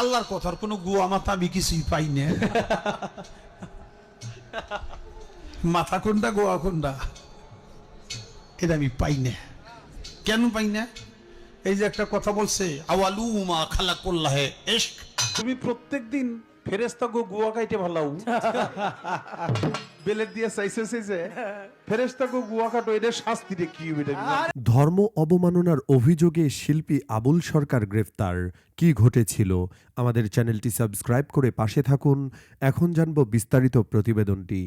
আল্লাহর কথার কোনো গুয়া মাথা আমি কিছুই পাই না। মাথা কোনটা, গোয়া কোনটা? এটা আমি পাই না। কেন পাই না? এই যে একটা কথা বলছে, আওয়ালু মা খালা করলাহে এস তুমি প্রত্যেক দিন ফেরেস্তা গো গুয়া কাইটে ভালো বেলের দিয়ে চাইছে চাইছে ফেরেস্তা গো গুয়া কাটো এটা শাস্তি রে কি ধর্ম অবমাননার অভিযোগে শিল্পী আবুল সরকার গ্রেফতার। কি ঘটেছিল? আমাদের চ্যানেলটি সাবস্ক্রাইব করে পাশে থাকুন। এখন জানব বিস্তারিত প্রতিবেদনটি।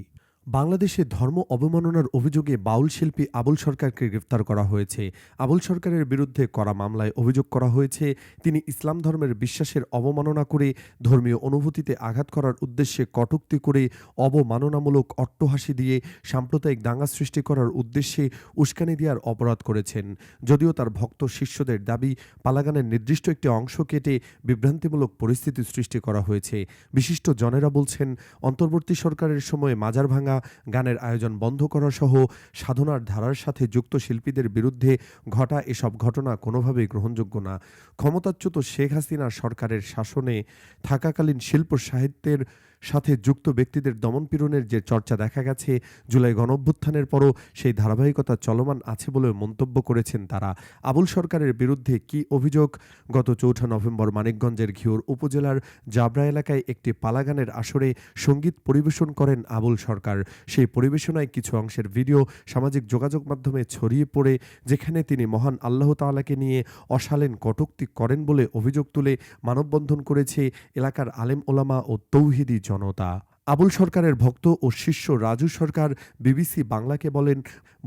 বাংলাদেশে ধর্ম অবমাননার অভিযোগে বাউল শিল্পী আবুল সরকারকে গ্রেফতার করা হয়েছে। আবুল সরকারের বিরুদ্ধে করা মামলায় অভিযোগ করা হয়েছে, তিনি ইসলাম ধর্মের বিশ্বাসের অবমাননা করে ধর্মীয় অনুভূতিতে আঘাত করার উদ্দেশ্যে কটুক্তি করে অবমাননামূলক অট্টহাসি দিয়ে সাম্প্রদায়িক দাঙ্গা সৃষ্টি করার উদ্দেশ্যে উস্কানি দেওয়ার অপরাধ করেছেন। যদিও তার ভক্ত শিষ্যদের দাবি, পালাগানের নির্দিষ্ট একটি অংশ কেটে বিভ্রান্তিমূলক পরিস্থিতি সৃষ্টি করা হয়েছে। বিশিষ্ট জনেরা বলছেন, অন্তর্বর্তী সরকারের সময়ে মাজার ভাঙা গানের আয়োজন বন্ধ করা সহ সাধনার ধারার সাথে যুক্ত শিল্পীদের বিরুদ্ধে ঘটা এসব ঘটনা কোনোভাবেই গ্রহণযোগ্য না। ক্ষমতাচ্যুত শেখ হাসিনা সরকারের শাসনে থাকাকালীন শিল্প সাহিত্যের সাথে যুক্ত ব্যক্তিদের দমনপীড়নের যে চর্চা দেখা গেছে জুলাই গণঅভ্যুত্থানের পরও সেই ধারাবাহিকতা চলমান আছে বলে মন্তব্য করেছেন তারা। আবুল সরকারের বিরুদ্ধে কি অভিযোগ? গত চৌঠা নভেম্বর মানিকগঞ্জের ঘিওর উপজেলার জাবরা এলাকায় একটি পালাগানের আসরে সংগীত পরিবেশন করেন আবুল সরকার। সেই পরিবেশনায় কিছু অংশের ভিডিও সামাজিক যোগাযোগ মাধ্যমে ছড়িয়ে পড়ে, যেখানে তিনি মহান আল্লাহ তাআলাকে নিয়ে অশালীন কটূক্তি করেন বলে অভিযোগ তুলে মানববন্ধন করেছে এলাকার আলেম ওলামা ও তৌহিদি জনতা। আবুল সরকারের ভক্ত ও শিষ্য রাজু সরকার বিবিসি বাংলাকে বলেন,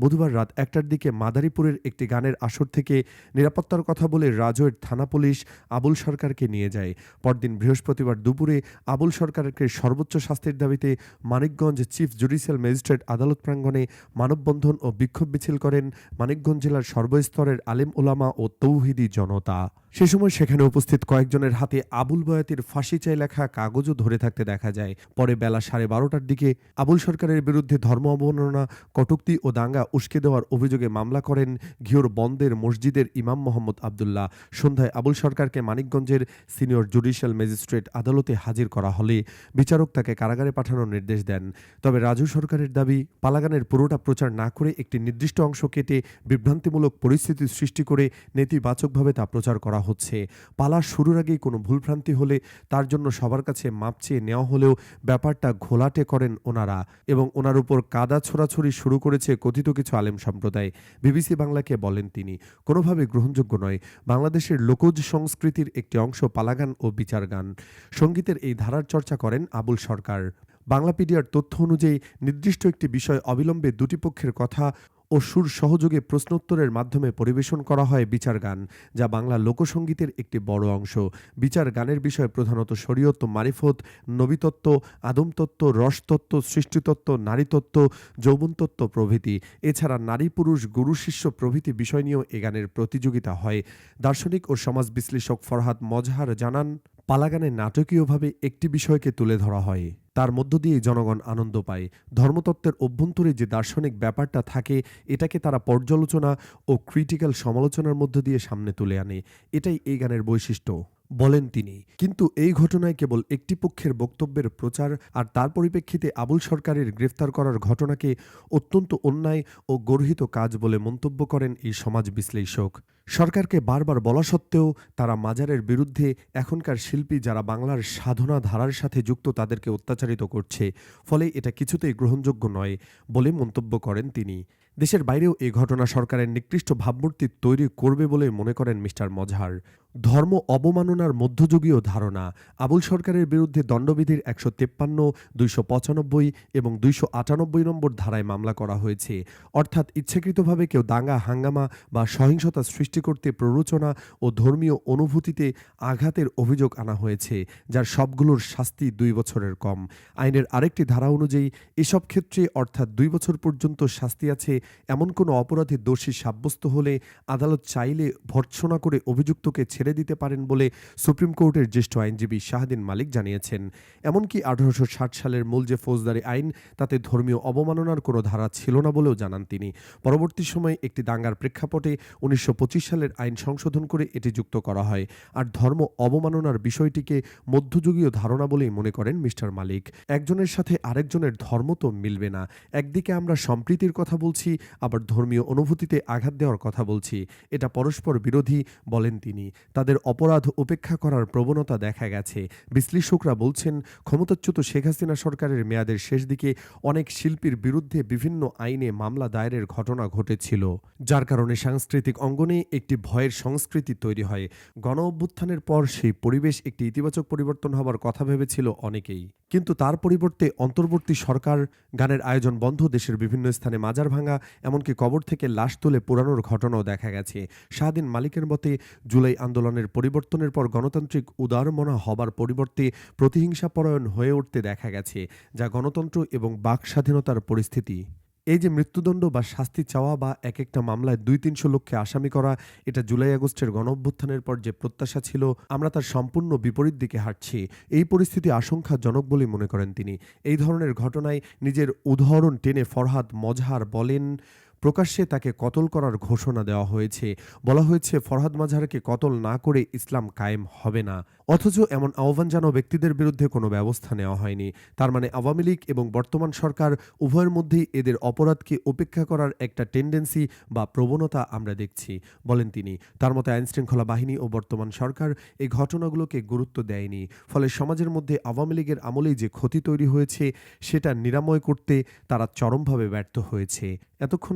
বুধবার রাত একটার দিকে মাদারীপুরের একটি গানের আসর থেকে নিরাপত্তার কথা বলে রাজৈর থানা পুলিশ আবুল সরকারকে নিয়ে যায়। পরদিন বৃহস্পতিবার দুপুরে আবুল সরকারকে সর্বোচ্চ শাস্তির দাবিতে মানিকগঞ্জ চিফ জুডিশিয়াল ম্যাজিস্ট্রেট আদালত প্রাঙ্গণে মানববন্ধন ও বিক্ষোভ মিছিল করেন মানিকগঞ্জ জেলার সর্বস্তরের আলেম ওলামা ও তৌহিদি জনতা। সে সময় সেখানে উপস্থিত কয়েকজনের হাতে আবুল বয়াতির ফাঁসি চাই লেখা কাগজও ধরে থাকতে দেখা যায়। পরে বেলা সাড়ে বারোটার দিকে আবুল সরকারের বিরুদ্ধে ধর্ম অবমাননা, কটুক্তি ও দাঙ্গা উস্কে দেওয়ার অভিযোগে মামলা করেন ঘিওর বন্দের মসজিদের ইমাম মোহাম্মদ আবদুল্লাহ। সন্ধ্যায় আবুল সরকারকে মানিকগঞ্জের সিনিয়র জুডিশিয়াল ম্যাজিস্ট্রেট আদালতে হাজির করা হলে বিচারক তাকে কারাগারে পাঠানোর নির্দেশ দেন। তবে রাজু সরকারের দাবি, পালাগানের পুরোটা প্রচার না করে একটি নির্দিষ্ট অংশ কেটে বিভ্রান্তিমূলক পরিস্থিতি সৃষ্টি করে নেতিবাচকভাবে তা প্রচার করা হচ্ছে। পালা শুরুর আগেই কোনো ভুলভ্রান্তি হলে তার জন্য সবার কাছে মাপ চেয়ে নেওয়া হলেও ব্যাপারটা ঘোলাটে করেন ওনারা এবং ওনার উপর কাদা ছোড়াছড়ি শুরু করেছে কথিত কিছু আলেম সম্প্রদায়। বিবিসি বাংলাকে বলেন তিনি কোনোভাবে গ্রহণযোগ্য নয়। বাংলাদেশের লোকজ সংস্কৃতির একটি অংশ পালাগান ও বিচার গান সঙ্গীতের এই ধারার চর্চা করেন আবুল সরকার। বাংলাপিডিয়ার তথ্য অনুযায়ী নির্দিষ্ট একটি বিষয় অবিলম্বে দুটি পক্ষের কথা ও সুর সহযোগে প্রশ্নোত্তরের মাধ্যমে পরিবেশন করা হয় বিচার গান, যা বাংলা লোকসঙ্গীতের একটি বড় অংশ। বিচার গানের বিষয় প্রধানত শরীয়ত মারিফত, নবীতত্ত্ব, আদমতত্ত্ব, রসতত্ত্ব, সৃষ্টিতত্ত্ব, নারীতত্ত্ব, যৌবনতত্ত্ব প্রভৃতি। এছাড়া নারী পুরুষ গুরু শিষ্য প্রভৃতি বিষয় নিয়েও এ গানের প্রতিযোগিতা হয়। দার্শনিক ও সমাজ বিশ্লেষক ফরহাদ মজহার জানান পালাগানে নাটকীয়ভাবে একটি বিষয়কে তুলে ধরা হয়। তার মধ্য দিয়ে জনগণ আনন্দ পায়। ধর্মতত্ত্বের অভ্যন্তরে যে দার্শনিক ব্যাপারটা থাকে, এটাকে তারা পর্যালোচনা ও ক্রিটিক্যাল সমালোচনার মধ্য দিয়ে সামনে তুলে আনে। এটাই এই গানের বৈশিষ্ট্য। বলেন তিনি। কিন্তু এই ঘটনায় কেবল একটি পক্ষের বক্তব্যের প্রচার আর তার পরিপ্রেক্ষিতে আবুল সরকারের গ্রেফতার করার ঘটনাকে অত্যন্ত অন্যায় ও গর্হিত কাজ বলে মন্তব্য করেন এই সমাজ বিশ্লেষক। সরকারকে বারবার বলা সত্ত্বেও তারা মাজারের বিরুদ্ধে এখনকার শিল্পী যারা বাংলার সাধনা ধারার সাথে যুক্ত তাদেরকে অত্যাচারিত করছে, ফলে এটা কিছুতেই গ্রহণযোগ্য নয় বলে মন্তব্য করেন তিনি। দেশের বাইরেও এ ঘটনা সরকারের নিকৃষ্ট ভাবমূর্তি তৈরি করবে বলে মনে করেন মিস্টার মজহার। ধর্ম অবমাননার মধ্যযুগীয় ধারণা, আবুল সরকারের বিরুদ্ধে দণ্ডবিধির একশো তেপ্পান্ন, দুইশো পঁচানব্বই এবং দুইশো আটানব্বই নম্বর ধারায় মামলা করা হয়েছে। অর্থাৎ ইচ্ছাকৃতভাবে কেউ দাঙ্গা, হাঙ্গামা বা সহিংসতা সৃষ্টি করতে প্ররোচনা ও ধর্মীয় অনুভূতিতে আঘাতের অভিযোগ আনা হয়েছে, যার সবগুলোর শাস্তি দুই বছরের কম। আইনের আরেকটি ধারা অনুযায়ী এসব ক্ষেত্রে অর্থাৎ দুই বছর পর্যন্ত শাস্তি আছে এমন কোনো অপরাধে দোষী সাব্যস্ত হলে আদালত চাইলে ভর্ৎসনা করে অভিযুক্তকে ছেড়ে দিতে পারেন বলে সুপ্রিম কোর্টের জ্যেষ্ঠ আইনজীবী শাহদিন মালিক জানিয়েছেন। এমনকি আঠারোশো ষাট সালের মূল যে ফৌজদারি আইন তাতে ধর্মীয় অবমাননার কোনো ধারা ছিল না বলেও জানান তিনি। পরবর্তী সময়ে একটি দাঙ্গার প্রেক্ষাপটে উনিশশো পঁচিশ সালের আইন সংশোধন করে এটি যুক্ত করা হয়। আর ধর্ম অবমাননার বিষয়টিকে মধ্যযুগীয় ধারণা বলেই মনে করেন মিস্টার মালিক। একজনের সাথে আরেকজনের ধর্ম তো মিলবে না। একদিকে আমরা সম্প্রীতির কথা বলছি আবার ধর্মীয় অনুভূতিতে আঘাত দেওয়ার কথা বলছি। এটা পরস্পর বিরোধী, বলেন তিনি। তাদের অপরাধ উপেক্ষা করার প্রবণতা দেখা গেছে। বিশ্লেষকরা বলছেন, ক্ষমতাচ্যুত শেখ হাসিনা সরকারের মেয়াদের শেষ দিকে অনেক শিল্পীর বিরুদ্ধে বিভিন্ন আইনে মামলা দায়েরের ঘটনা ঘটেছিল। যার কারণে সাংস্কৃতিক অঙ্গনে একটি ভয়ের সংস্কৃতি তৈরি হয়। গণ অভ্যুত্থানের পর সেই পরিবেশ একটি ইতিবাচক পরিবর্তন হবার কথা ভেবেছিল অনেকেই। কিন্তু তার পরিবর্তে অন্তর্বর্তী সরকার গানের আয়োজন বন্ধ, দেশের বিভিন্ন স্থানে মাজার ভাঙা, এমনকি কবর থেকে লাশ তুলে পোড়ানোর ঘটনাও দেখা গেছে। শাহদিন মালিকের মতে, জুলাই আন্দোলনের পরিবর্তনের পর গণতান্ত্রিক উদারমনা হবার পরিবর্তে প্রতিহিংসাপরায়ণ হয়ে উঠতে দেখা গেছে, যা গণতন্ত্র এবং বাক স্বাধীনতার পরিস্থিতি। এই যে মৃত্যুদণ্ড বা শাস্তি চাওয়া বা এক একটা মামলায় দুই তিনশো লক্ষ্যে আসামি করা, এটা জুলাই আগস্টের গণঅভ্যুত্থানের পর যে প্রত্যাশা ছিল, আমরা তার সম্পূর্ণ বিপরীত দিকে হাঁটছি। এই পরিস্থিতি আশঙ্কাজনক বলে মনে করেন তিনি। এই ধরনের ঘটনায় নিজের উদাহরণ টেনে ফরহাদ মজহার বলেন প্রকাশ্যে তাকে কতল করার ঘোষণা দেওয়া হয়েছে। বলা হয়েছে, ফরহাদ মাঝারকে কতল না করে ইসলাম কায়েম হবে না। অথচ এমন আহ্বান জানাও ব্যক্তিদের বিরুদ্ধে কোনো ব্যবস্থা নেওয়া হয়নি। তার মানে আওয়ামী লীগ এবং বর্তমান সরকার উভয়ের মধ্যেই এদের অপরাধকে উপেক্ষা করার একটা টেন্ডেন্সি বা প্রবণতা আমরা দেখছি, বলেন তিনি। তার মতে আইনশৃঙ্খলা বাহিনী ও বর্তমান সরকার এই ঘটনাগুলোকে গুরুত্ব দেয়নি। ফলে সমাজের মধ্যে আওয়ামী লীগের আমলেই যে ক্ষতি তৈরি হয়েছে, সেটা নিরাময় করতে তারা চরমভাবে ব্যর্থ হয়েছে। এতক্ষণ